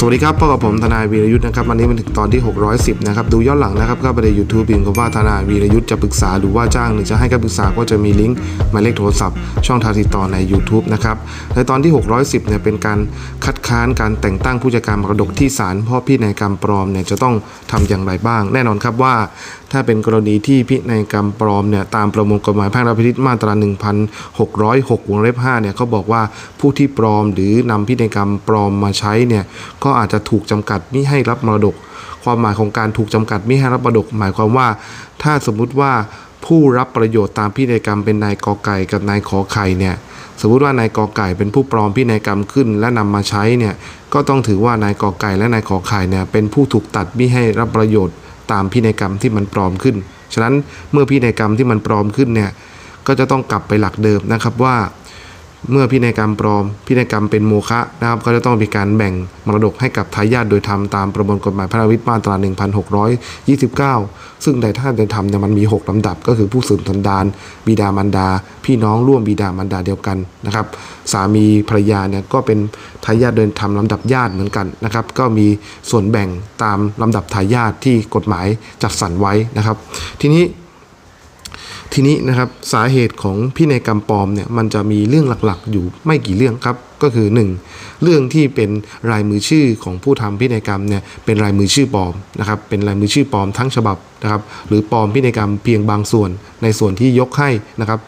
สวัสดีครับพบกับผมทนายวีรยุทธ์นะครับวันนี้มันถึงตอนที่ 610 นะครับ ดูย้อนหลังนะครับก็ไปในยูทูบพิมพ์คำว่าทนายวีรยุทธ์จะปรึกษาหรือว่าจ้างหรือจะให้การปรึกษาก็จะมีลิงก์หมายเลขโทรศัพท์ ช่องทางติดต่อใน YouTube นะครับในตอนที่ 610 เนี่ยเป็นการคัดค้านการแต่งตั้งผู้จัดการมรดกที่ศาลพ่อพี่นายกรรมปลอมเนี่ยจะต้องทำอย่างไรบ้าง แน่นอนครับว่าถ้าเป็นกรณีที่พินัยกรรมปลอมเนี่ยตามประมวลกฎหมายแพ่งและพาณิชย์มาตรา 1606 วงเล็บ5เนี่ยเขาบอกว่าผู้ที่ปลอมหรือนำพินัยกรรมปลอมมาใช้เนี่ยก็อาจจะถูกจำกัดไมิให้รับมรดก ความหมายของการถูกจำกัดไมิให้รับมรดก หมายความว่า ถ้าสมมุติว่าผู้รับประโยชน์ตามพินัยกรรมเป็นนายกอไก่กับนายขอไข่เนี่ยสมมติว่านายกอไก่เป็นผู้ปลอมพินัยกรรมขึ้น และนำมาใช้เนี่ยก็ต้องถือว่านายกอไก่และนายขอไข่เนี่ยเป็นผู้ถูกตัดมิให้รับประโยชน์ ตามพินัยกรรมที่มันปลอมขึ้น ฉะนั้นเมื่อพินัยกรรมที่มันปลอมขึ้นเนี่ยก็จะต้องกลับไปหลักเดิมนะครับว่า เมื่อพินัยกรรมปลอม พินัยกรรมเป็นโมฆะนะครับก็จะต้องมีการแบ่งมรดกให้กับทายาทโดยธรรมตามประมวลกฎหมายพระราชวิทย์มาตรา 1629 ซึ่งในท่านในธรรมเนี่ยมันมี 6ลำดับ ก็คือผู้สืบสันดาน บิดามารดา พี่น้องร่วมบิดามารดาเดียวกันนะครับสามีภรรยาเนี่ยก็เป็นทายาทโดยธรรมลำดับญาติเหมือนกันนะครับก็มีส่วนแบ่งตามลำดับทายาทที่กฎหมายจัดสรรไว้นะครับ ทีนี้ ทีนี้นะครับสาเหตุของพินัยกรรมปลอมเนี่ยมันจะมีเรื่องหลักๆ อยู่ไม่กี่เรื่องครับก็คือ 1. เรื่องที่เป็นรายมือชื่อของผู้ทำพินัยกรรมเนี่ยเป็นรายมือชื่อปลอมนะครับเป็นลายมือชื่อปลอมทั้งฉบับนะครับหรือปลอมพินัยกรรมเพียงบางส่วนในส่วนที่ยกให้นะครับ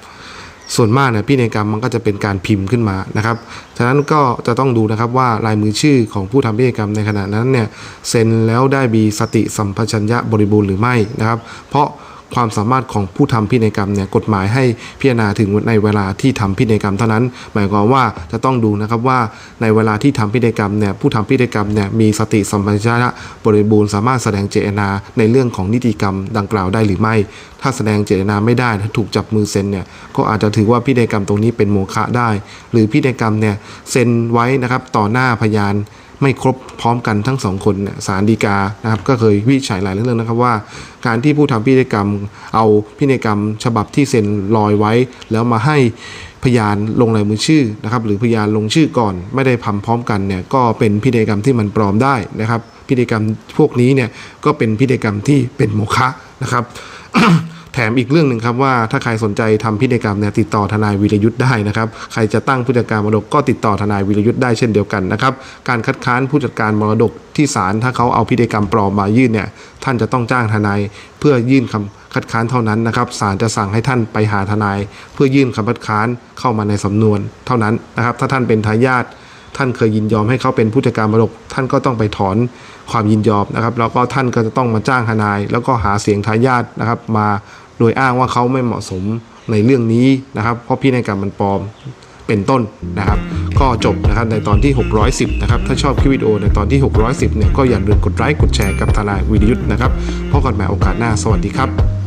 ส่วนมากเนี่ยพินัยกรรมมันก็จะเป็นการพิมพ์ขึ้นมานะครับ ฉะนั้นก็จะต้องดูนะครับว่าลายมือชื่อของผู้ทำพินัยกรรมในขณะนั้นเนี่ยเซ็นแล้วได้มีสติสัมปชัญญะบริบูรณ์หรือไม่นะครับ เพราะ ความสามารถของผู้ทำพินัยกรรมเนี่ยกฎหมายให้พิจารณาถึงในเวลาที่ทำพินัยกรรมเท่านั้น หมายความว่าจะต้องดูนะครับว่าในเวลาที่ทำพินัยกรรมเนี่ยผู้ทำพินัยกรรมเนี่ยมีสติสัมปชัญญะบริบูรณ์สามารถแสดงเจตนาในเรื่องของนิติกรรมดังกล่าวได้หรือไม่ ถ้าแสดงเจตนาไม่ได้ถ้าถูกจับมือเซ็นเนี่ยก็อาจจะถือว่าพินัยกรรมตรงนี้เป็นโมฆะได้ หรือพินัยกรรมเนี่ยเซ็นไว้นะครับต่อหน้าพยาน ไม่ครบพร้อมกันทั้งสองคนเนี่ยศาลฎีกานะครับก็เคยวิจัยหลายเรื่องนะครับว่า การที่ผู้ทำพินัยกรรม เอาพินัยกรรม ฉบับที่เซ็นลอยไว้ แล้วมาให้พยานลงลายมือชื่อนะครับหรือพยานลงชื่อก่อนไม่ได้ทำพร้อมกันเนี่ยก็เป็นพินัยกรรมที่มันปลอมได้นะครับพินัยกรรมพวกนี้เนี่ยก็เป็นพินัยกรรมที่เป็นโมฆะนะครับ มอีกเรื่องหนึ่งครับว่าถ้าใครสนใจทำพินัยกรรมเนี่ยติดต่อทนายวีรยุทธ์ได้นะครับ ใครจะตั้งผู้จัดการมรดกก็ติดต่อทนายวีรยุทธ์ได้เช่นเดียวกันนะครับ การคัดค้านผู้จัดการมรดกที่ศาลถ้าเขาเอาพินัยกรรมปลอมมายื่นเนี่ยท่านจะต้องจ้างทนายเพื่อยื่นคำคัดค้านเท่านั้นนะครับศาลจะสั่งให้ท่านไปหาทนาย เพื่อยื่นคำคัดค้านเข้ามาในสำนวนเท่านั้นนะครับ ถ้าท่านเป็นทายาทท่านเคยยินยอมให้เขาเป็นผู้จัดการมรดก ท่านก็ต้องไปถอนความยินยอมนะครับ แล้วก็ท่านก็จะต้องมาจ้างทนาย แล้วก็หาเสียงทายาทนะครับ มา โดยอ้างว่าเขาไม่เหมาะสมในเรื่องนี้นะครับ เพราะพินัยกรรมมันปลอมเป็นต้นนะครับ ก็จบนะครับในตอนที่ 610 นะครับ ถ้าชอบคลิปวิดีโอในตอนที่ 610 เนี่ย ก็อย่าลืมกดไลค์กดแชร์กับทนายวิรยุทธ์นะครับพบกันใหม่โอกาสหน้า สวัสดีครับ